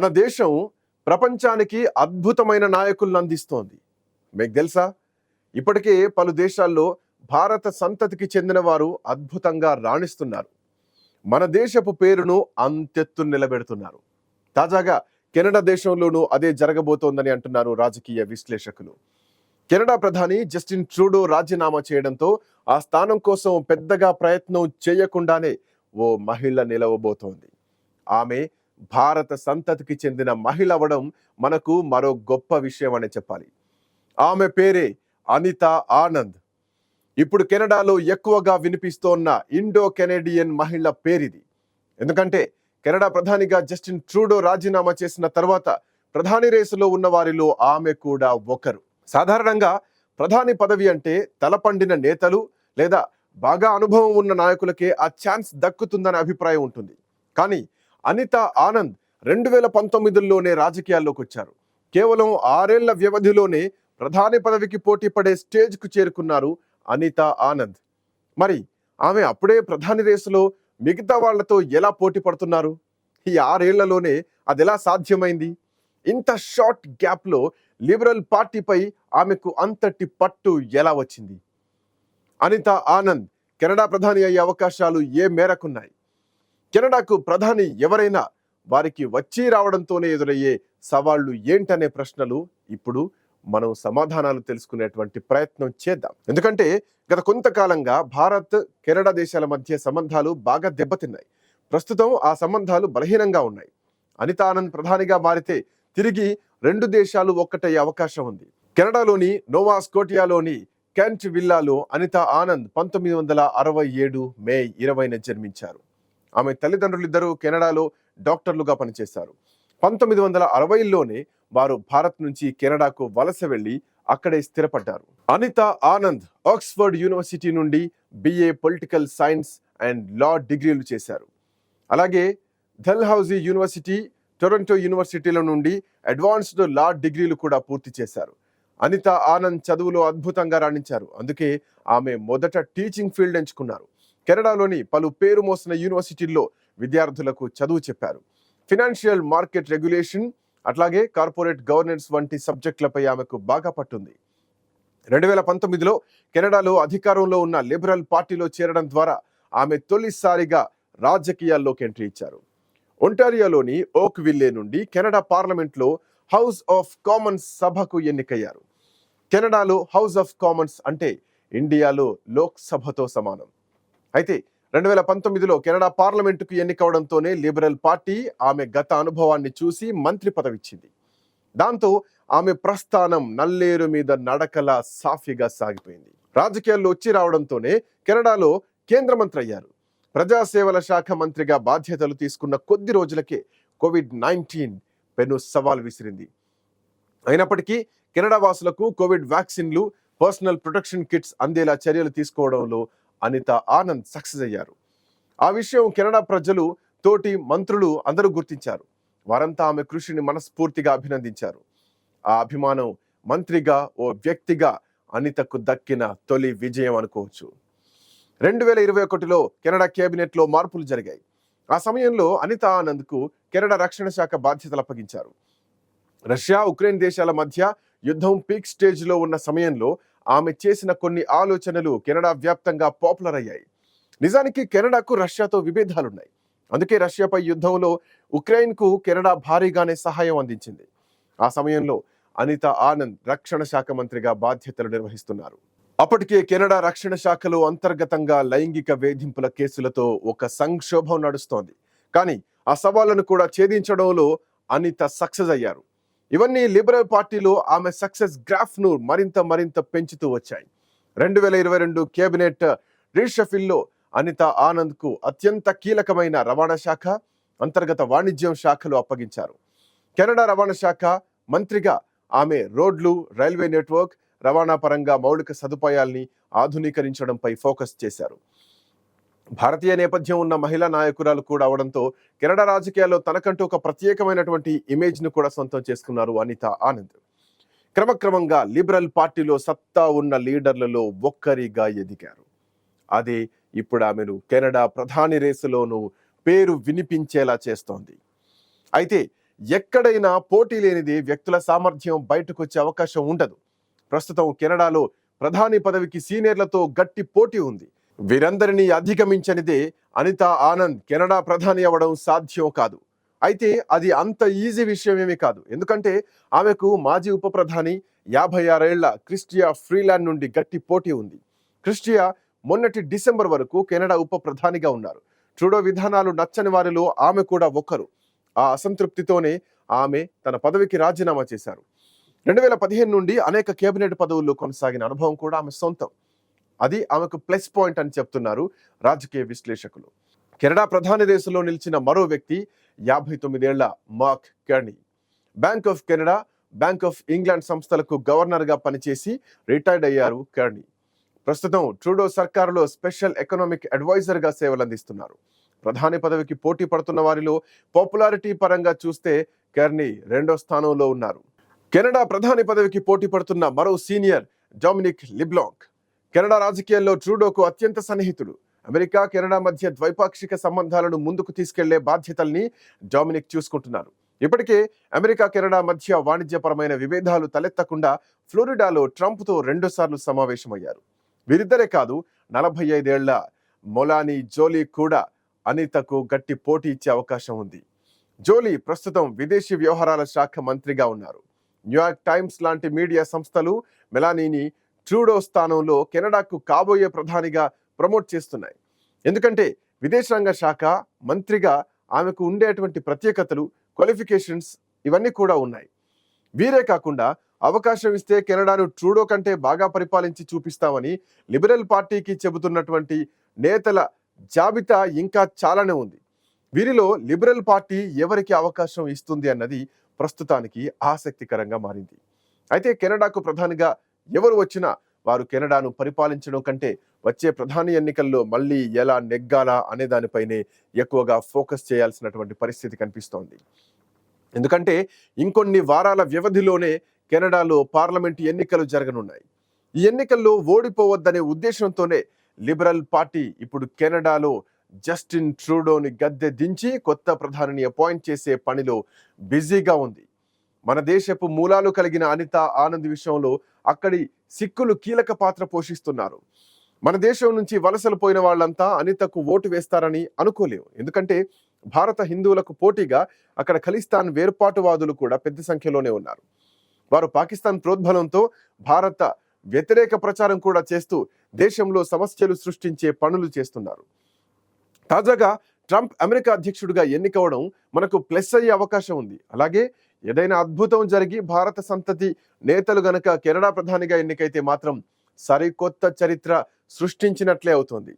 మన దేశం ప్రపంచానికి అద్భుతమైన నాయకులను అందిస్తోంది. మీకు తెలుసా? ఇప్పటికే పలు దేశాల్లో భారత సంతతికి చెందిన వారు అద్భుతంగా రాణిస్తున్నారు. మన దేశపు పేరును అంతెత్తు నిలబెడుతున్నారు. తాజాగా కెనడా దేశంలోనూ అదే జరగబోతోందని అంటున్నారు రాజకీయ విశ్లేషకులు. కెనడా ప్రధాని జస్టిన్ ట్రూడో రాజీనామా చేయడంతో ఆ స్థానం కోసం పెద్దగా ప్రయత్నం చేయకుండానే ఓ మహిళ నిలవబోతోంది. ఆమె భారత సంతతికి చెందిన మహిళ అవడం మనకు మరో గొప్ప విషయం అనే చెప్పాలి. ఆమె పేరే అనిత ఆనంద్. ఇప్పుడు కెనడాలో ఎక్కువగా వినిపిస్తోన్న ఇండో కెనేడియన్ మహిళ పేరిది. ఎందుకంటే కెనడా ప్రధానిగా జస్టిన్ ట్రూడో రాజీనామా చేసిన తర్వాత ప్రధాని రేసులో ఉన్న వారిలో ఆమె కూడా ఒకరు. సాధారణంగా ప్రధాని పదవి అంటే తలపండిన నేతలు లేదా బాగా అనుభవం ఉన్న నాయకులకే ఆ ఛాన్స్ దక్కుతుందనే అభిప్రాయం ఉంటుంది. కానీ అనిత ఆనంద్ రెండు వేల పంతొమ్మిదిలోనే రాజకీయాల్లోకి వచ్చారు. కేవలం ఆరేళ్ళ వ్యవధిలోనే ప్రధాని పదవికి పోటీ పడే స్టేజ్కు చేరుకున్నారు అనిత ఆనంద్. మరి ఆమె అప్పుడే ప్రధాని రేసులో మిగతా వాళ్ళతో ఎలా పోటీ పడుతున్నారు? ఈ ఆరేళ్ళలోనే అది ఎలా సాధ్యమైంది? ఇంత షార్ట్ గ్యాప్లో లిబరల్ పార్టీపై ఆమెకు అంతటి పట్టు ఎలా వచ్చింది? అనిత ఆనంద్ కెనడా ప్రధాని అయ్యే అవకాశాలు ఏ మేరకున్నాయి? కెనడాకు ప్రధాని ఎవరైనా వారికి వచ్చి రావడంతోనే ఎదురయ్యే సవాళ్ళు ఏంటనే ప్రశ్నలు ఇప్పుడు మనం సమాధానాలు తెలుసుకునేటువంటి ప్రయత్నం చేద్దాం. ఎందుకంటే గత కొంతకాలంగా భారత్ కెనడా దేశాల మధ్య సంబంధాలు బాగా దెబ్బతిన్నాయి. ప్రస్తుతం ఆ సంబంధాలు బలహీనంగా ఉన్నాయి. అనిత ఆనంద్ ప్రధానిగా మారితే తిరిగి రెండు దేశాలు ఒక్కటయ్యే అవకాశం ఉంది. కెనడాలోని నోవా స్కోటియాలోని కెంట్ విల్లాలో అనిత ఆనంద్ పంతొమ్మిది వందల అరవై ఏడు మే ఇరవైన జన్మించారు. ఆమె తల్లిదండ్రులిద్దరూ కెనడాలో డాక్టర్లుగా పనిచేశారు. పంతొమ్మిది వందల అరవైలోనే వారు భారత్ నుంచి కెనడాకు వలస వెళ్ళి అక్కడే స్థిరపడ్డారు. అనిత ఆనంద్ ఆక్స్ఫర్డ్ యూనివర్సిటీ నుండి BA political science and law డిగ్రీలు చేశారు. అలాగే డెల్హౌజీ యూనివర్సిటీ టొరంటో యూనివర్సిటీల నుండి అడ్వాన్స్డ్ లా డిగ్రీలు కూడా పూర్తి చేశారు. అనిత ఆనంద్ చదువులో అద్భుతంగా రాణించారు. అందుకే ఆమె మొదట టీచింగ్ ఫీల్డ్ ఎంచుకున్నారు. కెనడాలోని పలు పేరు మోసిన యూనివర్సిటీల్లో విద్యార్థులకు చదువు చెప్పారు. ఫినాన్షియల్ మార్కెట్ రెగ్యులేషన్ అట్లాగే కార్పొరేట్ గవర్నెన్స్ వంటి సబ్జెక్టులపై ఆమెకు బాగా పట్టుంది. రెండు వేల పంతొమ్మిదిలో కెనడాలో అధికారంలో ఉన్న లిబరల్ పార్టీలో చేరడం ద్వారా ఆమె తొలిసారిగా రాజకీయాల్లోకి ఎంట్రీ ఇచ్చారు. ఒంటారియాలోని ఓక్ విల్లే నుండి కెనడా పార్లమెంట్లో హౌస్ ఆఫ్ కామన్స్ సభకు ఎన్నికయ్యారు. కెనడాలో హౌస్ ఆఫ్ కామన్స్ అంటే ఇండియాలో లోక్సభతో సమానం. అయితే రెండు వేల పంతొమ్మిదిలో కెనడా పార్లమెంటుకు ఎన్నికవడంతోనే లిబరల్ పార్టీ ఆమె గత అనుభవాన్ని చూసి మంత్రి పదవిచ్చింది. దాంతో ఆమె ప్రస్థానం నల్లేరు మీద నడకలా సాఫీగా సాగిపోయింది. రాజకీయాల్లో వచ్చి రావడంతోనే కెనడాలో కేంద్ర మంత్రి అయ్యారు. ప్రజాసేవల శాఖ మంత్రిగా బాధ్యతలు తీసుకున్న కొద్ది రోజులకే కోవిడ్ నైన్టీన్ పెను సవాల్ విసిరింది. అయినప్పటికీ కెనడా వాసులకు కోవిడ్ వ్యాక్సిన్లు పర్సనల్ ప్రొటెక్షన్ కిట్స్ అందేలా చర్యలు తీసుకోవడంలో అనిత ఆనంద్ సక్సెస్ అయ్యారు. ఆ విషయం కెనడా ప్రజలు తోటి మంత్రులు అందరూ గుర్తించారు. వారంతా ఆమె కృషిని మనస్ఫూర్తిగా అభినందించారు. ఆ అభిమానం మంత్రిగా ఓ వ్యక్తిగా అనితకు దక్కిన తొలి విజయం అనుకోవచ్చు. రెండు వేల ఇరవై ఒకటిలో కెనడా కేబినెట్లో మార్పులు జరిగాయి. ఆ సమయంలో అనిత ఆనంద్కు కెనడా రక్షణ శాఖ బాధ్యతలు అప్పగించారు. రష్యా ఉక్రెయిన్ దేశాల మధ్య యుద్ధం పీక్ స్టేజ్లో ఉన్న సమయంలో ఆమె చేసిన కొన్ని ఆలోచనలు కెనడా వ్యాప్తంగా పాపులర్ అయ్యాయి. నిజానికి కెనడాకు రష్యాతో విభేదాలున్నాయి. అందుకే రష్యాపై యుద్ధంలో ఉక్రెయిన్కు కెనడా భారీగానే సహాయం అందించింది. ఆ సమయంలో అనిత ఆనంద్ రక్షణ శాఖ మంత్రిగా బాధ్యతలు నిర్వహిస్తున్నారు. అప్పటికే కెనడా రక్షణ శాఖలో అంతర్గతంగా లైంగిక వేధింపుల కేసులతో ఒక సంక్షోభం నడుస్తోంది. కానీ ఆ సవాళ్ళను కూడా ఛేదించడంలో అనిత సక్సెస్ అయ్యారు. ఇవన్నీ లిబరల్ పార్టీలు ఆమె సక్సెస్ గ్రాఫ్ను మరింత మరింత పెంచుతూ వచ్చాయి. రెండు వేల ఇరవై రెండు కేబినెట్ రీషఫిల్లో అనిత ఆనంద్కు అత్యంత కీలకమైన రవాణా శాఖ అంతర్గత వాణిజ్యం శాఖలు అప్పగించారు. కెనడా రవాణా శాఖ మంత్రిగా ఆమె రోడ్లు రైల్వే నెట్వర్క్ రవాణా పరంగా మౌలిక సదుపాయాల్ని ఆధునీకరించడంపై ఫోకస్ చేశారు. భారతీయ నేపథ్యం ఉన్న మహిళా నాయకురాలు కూడా అవడంతో కెనడా రాజకీయాల్లో తనకంటూ ఒక ప్రత్యేకమైనటువంటి ఇమేజ్ను కూడా సొంతం చేసుకున్నారు అనిత ఆనంద్. క్రమక్రమంగా లిబరల్ పార్టీలో సత్తా ఉన్న లీడర్లలో ఒక్కరిగా ఎదిగారు. అదే ఇప్పుడు ఆమెను కెనడా ప్రధాని రేసులోనూ పేరు వినిపించేలా చేస్తోంది. అయితే ఎక్కడైనా పోటీ లేనిది వ్యక్తుల సామర్థ్యం బయటకు వచ్చే అవకాశం ఉండదు. ప్రస్తుతం కెనడాలో ప్రధాని పదవికి సీనియర్లతో గట్టి పోటీ ఉంది. వీరందరినీ అధిగమించనిదే అనిత ఆనంద్ కెనడా ప్రధాని అవ్వడం సాధ్యం కాదు. అయితే అది అంత ఈజీ విషయమేమీ కాదు. ఎందుకంటే ఆమెకు మాజీ ఉప ప్రధాని యాభై ఆరేళ్ళ క్రిస్టియా ఫ్రీలాండ్ నుండి గట్టి పోటీ ఉంది. క్రిస్టియా మొన్నటి డిసెంబర్ వరకు కెనడా ఉప ప్రధానిగా ఉన్నారు. ట్రూడో విధానాలు నచ్చని వారిలో ఆమె కూడా ఒక్కరు. ఆ అసంతృప్తితోనే ఆమె తన పదవికి రాజీనామా చేశారు. రెండు వేల పదిహేను నుండి అనేక కేబినెట్ పదవుల్లో కొనసాగిన అనుభవం కూడా ఆమె సొంతం. అది ఆమెకు ప్లస్ పాయింట్ అని చెప్తున్నారు రాజకీయ విశ్లేషకులు. కెనడా ప్రధాని రేసులో నిలిచిన మరో వ్యక్తి యాభై తొమ్మిదేళ్ళ Mark Carney. Bank of Canada bank of England సంస్థలకు గవర్నర్గా పనిచేసి రిటైర్డ్ అయ్యారు కెర్నీ. ప్రస్తుతం ట్రూడో సర్కారులో స్పెషల్ ఎకనామిక్ అడ్వైజర్గా సేవలందిస్తున్నారు. ప్రధాని పదవికి పోటీ పడుతున్న వారిలో పాపులారిటీ పరంగా చూస్తే కెర్నీ రెండో స్థానంలో ఉన్నారు. కెనడా ప్రధాని పదవికి పోటీ పడుతున్న మరో సీనియర్ డొమినిక్ లిబ్లాంక్. కెనడా రాజకీయాల్లో ట్రూడోకు అత్యంత సన్నిహితుడు అమెరికా కెనడా మధ్య ద్వైపాక్షిక సంబంధాలను ముందుకు తీసుకెళ్ళే బాధ్యతల్ని డామినిక్ చూసుకుంటున్నారు. ఇప్పటికే అమెరికా కెనడా మధ్య వాణిజ్యపరమైన విభేదాలు తలెత్తకుండా ఫ్లోరిడాలో ట్రంప్తో రెండుసార్లు సమావేశమయ్యారు. వీరిద్దరే కాదు నలభై ఐదేళ్ళ మొలానీ జోలీ కూడా అనితకు గట్టి పోటీ ఇచ్చే అవకాశం ఉంది. జోలీ ప్రస్తుతం విదేశీ వ్యవహారాల శాఖ మంత్రిగా ఉన్నారు. న్యూయార్క్ టైమ్స్ లాంటి మీడియా సంస్థలు మెలానీని ట్రూడో స్థానంలో కెనడాకు కాబోయే ప్రధానిగా ప్రమోట్ చేస్తున్నాయి. ఎందుకంటే విదేశాంగ శాఖ మంత్రిగా ఆమెకు ఉండేటువంటి ప్రత్యేకతలు క్వాలిఫికేషన్స్ ఇవన్నీ కూడా ఉన్నాయి. వీరే కాకుండా అవకాశం ఇస్తే కెనడాను ట్రూడో కంటే బాగా పరిపాలించి చూపిస్తామని లిబరల్ పార్టీకి చెబుతున్నటువంటి నేతల జాబితా ఇంకా చాలానే ఉంది. వీరిలో లిబరల్ పార్టీ ఎవరికి అవకాశం ఇస్తుంది అన్నది ప్రస్తుతానికి ఆసక్తికరంగా మారింది. అయితే కెనడాకు ప్రధానిగా ఎవరు వచ్చినా వారు కెనడాను పరిపాలించడం కంటే వచ్చే ప్రధాని ఎన్నికల్లో మళ్ళీ ఎలా నెగ్గాలా అనే దానిపైనే ఎక్కువగా ఫోకస్ చేయాల్సినటువంటి పరిస్థితి కనిపిస్తోంది. ఎందుకంటే ఇంకొన్ని వారాల వ్యవధిలోనే కెనడాలో పార్లమెంటు ఎన్నికలు జరగనున్నాయి. ఈ ఎన్నికల్లో ఓడిపోవద్దనే ఉద్దేశంతోనే లిబరల్ పార్టీ ఇప్పుడు కెనడాలో జస్టిన్ ట్రూడోని గద్దె దించి కొత్త ప్రధానిని అపాయింట్ చేసే పనిలో బిజీగా ఉంది. మన దేశపు మూలాలు కలిగిన అనిత ఆనంద్ విషయంలో అక్కడి సిక్కులు కీలక పాత్ర పోషిస్తున్నారు. మన దేశం నుంచి వలసలు పోయిన వాళ్ళంతా అనితకు ఓటు వేస్తారని అనుకోలేము. ఎందుకంటే భారత హిందువులకు పోటీగా అక్కడ ఖలిస్తాన్ వేర్పాటువాదులు కూడా పెద్ద సంఖ్యలోనే ఉన్నారు. వారు పాకిస్తాన్ ప్రోద్బలంతో భారత వ్యతిరేక ప్రచారం కూడా చేస్తూ దేశంలో సమస్యలు సృష్టించే పనులు చేస్తున్నారు. తాజాగా ట్రంప్ అమెరికా అధ్యక్షుడిగా ఎన్నికవడం మనకు ప్లస్ అయ్యే అవకాశం ఉంది. అలాగే ఏదైనా అద్భుతం జరిగి భారత సంతతి నేతలు గనక కెనడా ప్రధానిగా ఎన్నికైతే మాత్రం సరికొత్త చరిత్ర సృష్టించినట్లే అవుతుంది.